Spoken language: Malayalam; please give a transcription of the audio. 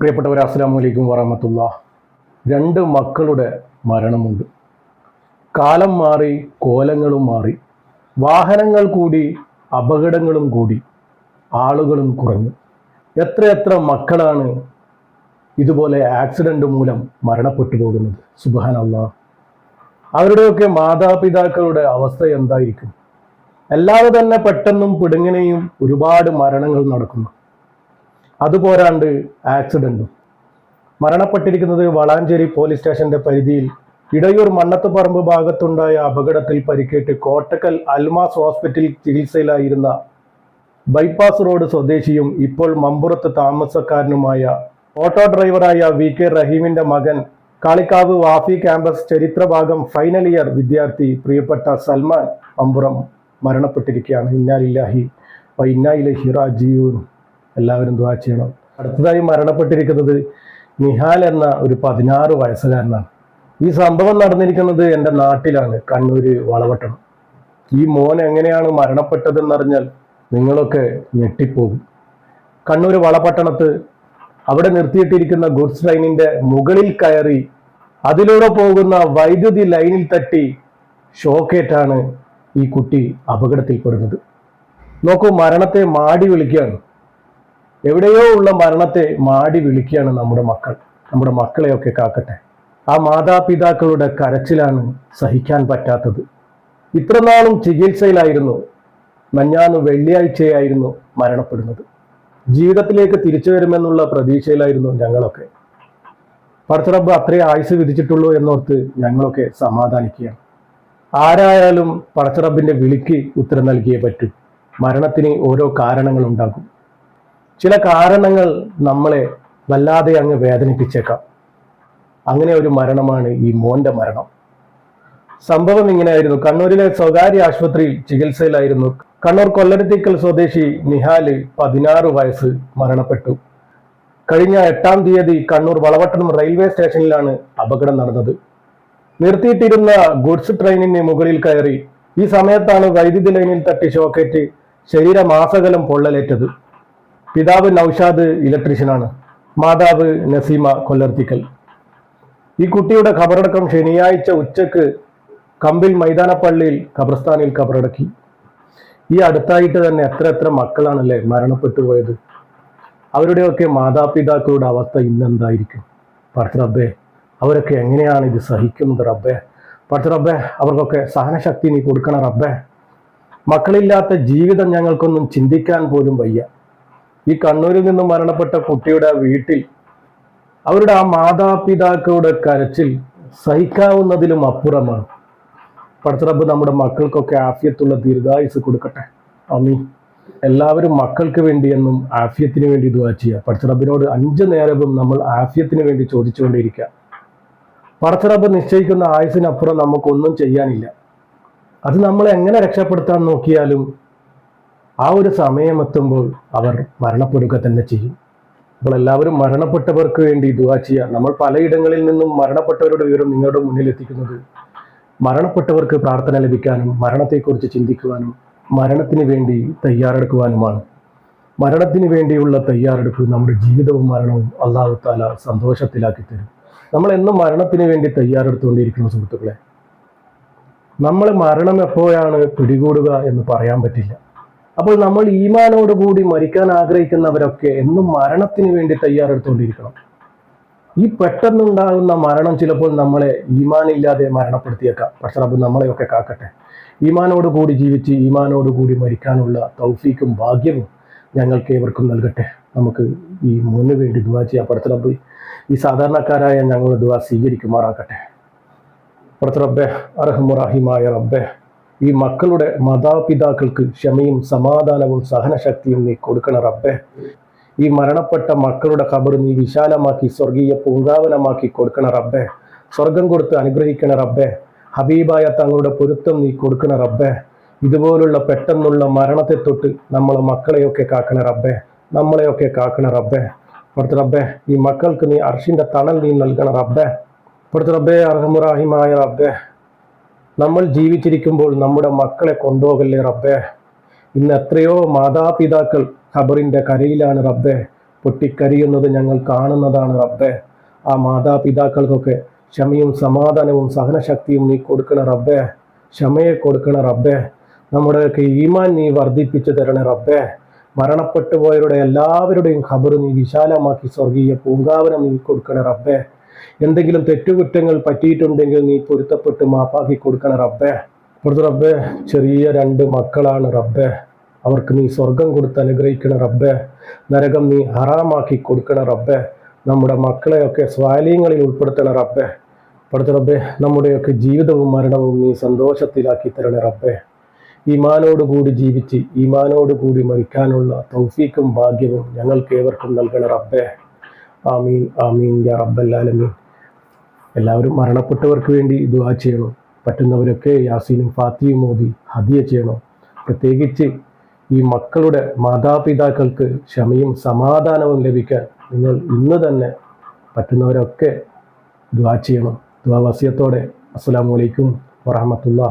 പ്രിയപ്പെട്ടവർ അസ്സാം വലൈക്കും വറഹമത്തുള്ള. രണ്ട് മക്കളുടെ മരണമുണ്ട്. കാലം മാറി കോലങ്ങളും മാറി. വാഹനങ്ങൾ കൂടി അപകടങ്ങളും കൂടി. ആളുകളും കുറഞ്ഞു. എത്രയെത്ര മക്കളാണ് ഇതുപോലെ ആക്സിഡന്റ് മൂലം മരണപ്പെട്ടു പോകുന്നത്? സുബാനല്ല അവരുടെയൊക്കെ മാതാപിതാക്കളുടെ അവസ്ഥ എന്തായിരിക്കും? അല്ലാതെ തന്നെ പെട്ടെന്നും പിടുങ്ങനെയും ഒരുപാട് മരണങ്ങൾ നടക്കുന്നു. അതുപോരാണ്ട് ആക്സിഡന്റും മരണപ്പെട്ടിരിക്കുന്നത് വളാഞ്ചേരി പോലീസ് സ്റ്റേഷന്റെ പരിധിയിൽ ഇടയൂർ മണ്ണത്തുപറമ്പ് ഭാഗത്തുണ്ടായ അപകടത്തിൽ പരിക്കേറ്റ് കോട്ടക്കൽ അൽമാസ് ഹോസ്പിറ്റലിൽ ചികിത്സയിലായിരുന്ന ബൈപ്പാസ് റോഡ് സ്വദേശിയും ഇപ്പോൾ മമ്പുറത്ത് താമസക്കാരനുമായ ഓട്ടോ ഡ്രൈവറായ വി കെ റഹീമിന്റെ മകൻ കാളിക്കാവ് വാഫി ക്യാമ്പസ് ചരിത്രഭാഗം ഫൈനൽ ഇയർ വിദ്യാർത്ഥി പ്രിയപ്പെട്ട സൽമാൻ മമ്പുറം മരണപ്പെട്ടിരിക്കുകയാണ്. ഇന്നാലില്ലാഹി വ ഇന്നായിലഹി റാജീവൂൻ എല്ലാവരും ദ്വാ ചെയ്യണം. അടുത്തതായി മരണപ്പെട്ടിരിക്കുന്നത് നിഹാൽ എന്ന ഒരു പതിനാറ് വയസ്സുകാരനാണ്. ഈ സംഭവം നടന്നിരിക്കുന്നത് എന്റെ നാട്ടിലാണ് കണ്ണൂര് വളവട്ടണം ഈ മോൻ എങ്ങനെയാണ് മരണപ്പെട്ടതെന്നറിഞ്ഞാൽ നിങ്ങളൊക്കെ ഞെട്ടിപ്പോകും. കണ്ണൂർ വളപട്ടണത്ത് അവിടെ നിർത്തിയിട്ടിരിക്കുന്ന ഗുഡ്സ് ട്രെയിനിന്റെ മുകളിൽ കയറി അതിലൂടെ പോകുന്ന വൈദ്യുതി ലൈനിൽ തട്ടി ഷോക്കേറ്റാണ് ഈ കുട്ടി അപകടത്തിൽപ്പെടുന്നത്. നോക്കൂ മരണത്തെ മാടി വിളിക്കുകയാണ്. എവിടെയോ ഉള്ള മരണത്തെ മാടി വിളിക്കുകയാണ് നമ്മുടെ മക്കൾ. നമ്മുടെ മക്കളെയൊക്കെ കാക്കട്ടെ. ആ മാതാപിതാക്കളുടെ കരച്ചിലാണ് സഹിക്കാൻ പറ്റാത്തത്. ഇത്രനാളും ചികിത്സയിലായിരുന്നു. മഞ്ഞാന്ന് വെള്ളിയാഴ്ചയായിരുന്നു മരണപ്പെടുന്നത്. ജീവിതത്തിലേക്ക് തിരിച്ചു വരുമെന്നുള്ള പ്രതീക്ഷയിലായിരുന്നു ഞങ്ങളൊക്കെ. പടച്ചറബ് അത്രേ ആയുസ് വിധിച്ചിട്ടുള്ളൂ എന്നോർത്ത് ഞങ്ങളൊക്കെ സമാധാനിക്കുകയാണ്. ആരായാലും പടച്ചറബിന്റെ വിളിക്ക് ഉത്തരം നൽകിയേ പറ്റൂ. മരണത്തിന് ഓരോ കാരണങ്ങൾ ഉണ്ടാകും ചില കാരണങ്ങൾ നമ്മളെ വല്ലാതെ അങ്ങ് വേദനിപ്പിച്ചേക്കാം. അങ്ങനെ ഒരു മരണമാണ് ഈ മോന്റെ മരണം. സംഭവം ഇങ്ങനെയായിരുന്നു. കണ്ണൂരിലെ സ്വകാര്യ ആശുപത്രിയിൽ ചികിത്സയിലായിരുന്നു. കണ്ണൂർ കൊല്ലരത്തിക്കൽ സ്വദേശി നിഹാൽ പതിനാറ് വയസ്സ് മരണപ്പെട്ടു. കഴിഞ്ഞ എട്ടാം തീയതി കണ്ണൂർ വളവട്ടണം റെയിൽവേ സ്റ്റേഷനിലാണ് അപകടം നടന്നത്. നിർത്തിയിട്ടിരുന്ന ഗുഡ്സ് ട്രെയിനിന് മുകളിൽ കയറി. ഈ സമയത്താണ് വൈദ്യുതി ലൈനിൽ തട്ടി ഷോക്കേറ്റ് ശരീരമാസകലം പൊള്ളലേറ്റത്. പിതാവ് നൌഷാദ് ഇലക്ട്രീഷ്യനാണ്. മാതാവ് നസീമ കൊല്ലർത്തിക്കൽ. ഈ കുട്ടിയുടെ ഖബറടക്കം ശനിയാഴ്ച ഉച്ചയ്ക്ക് കമ്പിൽ മൈതാനപ്പള്ളിയിൽ ഖബർസ്ഥാനിൽ ഖബറടക്കി. ഈ അടുത്തായിട്ട് തന്നെ എത്ര എത്ര മക്കളാണല്ലേ മരണപ്പെട്ടു പോയത്? അവരുടെയൊക്കെ മാതാപിതാക്കളുടെ അവസ്ഥ ഇന്നെന്തായിരിക്കും? പഠിച്ച റബ്ബേ അവരൊക്കെ എങ്ങനെയാണ് ഇത് സഹിക്കുന്നത് റബ്ബേ? പഠിച്ച റബ്ബേ അവർക്കൊക്കെ സഹനശക്തി നീ കൊടുക്കണം റബ്ബേ. മക്കളില്ലാത്ത ജീവിതം ഞങ്ങൾക്കൊന്നും ചിന്തിക്കാൻ പോലും വയ്യ. ഈ കണ്ണൂരിൽ നിന്നും മരണപ്പെട്ട കുട്ടിയുടെ വീട്ടിൽ അവരുടെ ആ മാതാപിതാക്കളുടെ കരച്ചിൽ സഹിക്കാവുന്നതിലും അപ്പുറമാണ്. പടച്ചറബ് നമ്മുടെ മക്കൾക്കൊക്കെ ആഫിയത്തുള്ള ദീർഘായുസ് കൊടുക്കട്ടെ. അമ്മി എല്ലാവരും മക്കൾക്ക് വേണ്ടി എന്നും ആഫിയത്തിന് വേണ്ടി ദുവാ ചെയ്യുക. പടച്ചറബിനോട് അഞ്ച് നേരവും നമ്മൾ ആഫിയത്തിന് വേണ്ടി ചോദിച്ചുകൊണ്ടിരിക്കുക പടച്ചറബ് നിശ്ചയിക്കുന്ന ആയുസിനപ്പുറം നമുക്കൊന്നും ചെയ്യാനില്ല. അത് നമ്മളെ എങ്ങനെ രക്ഷപ്പെടുത്താൻ നോക്കിയാലും ആ ഒരു സമയമെത്തുമ്പോൾ അവർ മരണപ്പെടുക തന്നെ ചെയ്യും. അപ്പോൾ എല്ലാവരും മരണപ്പെട്ടവർക്ക് വേണ്ടി ദുവാ ചെയ്യുക നമ്മൾ പലയിടങ്ങളിൽ നിന്നും മരണപ്പെട്ടവരുടെ വിവരം നിങ്ങളുടെ മുന്നിൽ എത്തിക്കുന്നത് മരണപ്പെട്ടവർക്ക് പ്രാർത്ഥന ലഭിക്കാനും മരണത്തെക്കുറിച്ച് ചിന്തിക്കുവാനും മരണത്തിന് വേണ്ടി തയ്യാറെടുക്കുവാനുമാണ്. മരണത്തിന് വേണ്ടിയുള്ള തയ്യാറെടുപ്പ് നമ്മുടെ ജീവിതവും മരണവും അള്ളാഹു താല സന്തോഷത്തിലാക്കി തരും. നമ്മൾ എന്നും മരണത്തിന് വേണ്ടി തയ്യാറെടുത്തുകൊണ്ടിരിക്കുന്ന സുഹൃത്തുക്കളെ. നമ്മൾ മരണം എപ്പോഴാണ് പിടികൂടുക എന്ന് പറയാൻ പറ്റില്ല. അപ്പോൾ നമ്മൾ ഈമാനോട് കൂടി മരിക്കാൻ ആഗ്രഹിക്കുന്നവരൊക്കെ എന്നും മരണത്തിന് വേണ്ടി തയ്യാറെടുത്തുകൊണ്ടിരിക്കണം. ഈ പെട്ടെന്നുണ്ടാകുന്ന മരണം ചിലപ്പോൾ നമ്മളെ ഈമാനില്ലാതെ മരണപ്പെടുത്തിയേക്കാം. പക്ഷെ റബ്ബ് നമ്മളെയൊക്കെ കാക്കട്ടെ. ഈമാനോട് കൂടി ജീവിച്ച് ഈമാനോട് കൂടി മരിക്കാനുള്ള തൗഫീക്കും ഭാഗ്യവും ഞങ്ങൾക്ക് ഏവർക്കും നൽകട്ടെ. നമുക്ക് ഈ മുന്നു വേണ്ടി ദുവാ ചെയ്യാം. പടത്ത റബ്ബ് ഈ സാധാരണക്കാരായ ഞങ്ങളുടെ ദുവാ സ്വീകരിക്കുമാറാക്കട്ടെ പടത്ത റബ്ബെ അർഹമുറാഹിമായ റബ്ബെ ഈ മക്കളുടെ മാതാപിതാക്കൾക്ക് ക്ഷമയും സമാധാനവും സഹനശക്തിയും നീ കൊടുക്കണ റബ്ബെ. ഈ മരണപ്പെട്ട മക്കളുടെ ഖബർ നീ വിശാലമാക്കി സ്വർഗീയ പൂങ്കാവനമാക്കി കൊടുക്കണ റബ്ബെ. സ്വർഗം കൊടുത്ത് അനുഗ്രഹിക്കണ റബ്ബെ. ഹബീബായ തങ്ങളുടെ പൊരുത്തം നീ കൊടുക്കണ റബ്ബെ. ഇതുപോലുള്ള പെട്ടെന്നുള്ള മരണത്തെ തൊട്ട് നമ്മളെ മക്കളെയൊക്കെ കാക്കണ റബ്ബെ. നമ്മളെയൊക്കെ കാക്കണ റബ്ബെ. പുറത്ത് റബ്ബെ ഈ മക്കൾക്ക് നീ അർഷിന്റെ തണൽ നീ നൽകണ റബ്ബെ. പുറത്ത് റബ്ബെ അർഹമുറാഹിമായ റബ്ബെ. നമ്മൾ ജീവിച്ചിരിക്കുമ്പോൾ നമ്മുടെ മക്കളെ കൊണ്ടുപോകല്ലേ റബ്ബേ? ഇന്ന് എത്രയോ മാതാപിതാക്കൾ ഖബറിന്റെ കരയിലാണ് റബ്ബേ. പൊട്ടിക്കരിയുന്നത് ഞങ്ങൾ കാണുന്നതാണ് റബ്ബെ. ആ മാതാപിതാക്കൾക്കൊക്കെ ക്ഷമയും സമാധാനവും സഹനശക്തിയും നീ കൊടുക്കണ റബ്ബെ. ക്ഷമയെ കൊടുക്കണ റബ്ബെ. നമ്മുടെയൊക്കെ ഈമാൻ നീ വർദ്ധിപ്പിച്ചു തരണ റബ്ബെ. മരണപ്പെട്ടു പോയവരുടെ എല്ലാവരുടെയും ഖബർ നീ വിശാലമാക്കി സ്വർഗീയ പൂങ്കാവനം നീ കൊടുക്കണ റബ്ബെ. എന്തെങ്കിലും തെറ്റുകുറ്റങ്ങൾ പറ്റിയിട്ടുണ്ടെങ്കിൽ നീ പൊരുത്തപ്പെട്ട് മാപ്പാക്കി കൊടുക്കണ റബ്ബെ. പുറത്ത് റബ്ബെ ചെറിയ രണ്ട് മക്കളാണ് റബ്ബെ. അവർക്ക് നീ സ്വർഗം കൊടുത്ത് അനുഗ്രഹിക്കണ റബ്ബെ. നരകം നീ ഹറാമാക്കി കൊടുക്കണ റബ്ബെ. നമ്മുടെ മക്കളെയൊക്കെ സ്വാലീങ്ങളിൽ ഉൾപ്പെടുത്തണ റബ്ബെ. പടുത്ത റബ്ബെ നമ്മുടെയൊക്കെ ജീവിതവും മരണവും നീ സന്തോഷത്തിലാക്കി തരണ റബ്ബെ. ഈമാനോടുകൂടി ജീവിച്ച് ഈമാനോടുകൂടി മരിക്കാനുള്ള തൗഫീക്കും ഭാഗ്യവും ഞങ്ങൾക്ക് ഏവർക്കും നൽകണ റബ്ബെ. ആമീൻ ആമീൻ യാ റബ്ബല്ലാലമീൻ എല്ലാവരും മരണപ്പെട്ടവർക്ക് വേണ്ടി ദുആ ചെയ്യണം. പറ്റുന്നവരൊക്കെ യാസീനും ഫാത്തിയും മോദി ഹദിയ ചെയ്യണം. പ്രത്യേകിച്ച് ഈ മക്കളുടെ മാതാപിതാക്കൾക്ക് ക്ഷമയും സമാധാനവും ലഭിക്കാൻ നിങ്ങൾ ഇന്ന് തന്നെ പറ്റുന്നവരൊക്കെ ദുആ ചെയ്യണം. ദുആ വസിയത്തോടെ. അസ്സലാമു അലൈക്കും വറഹമത്തുള്ള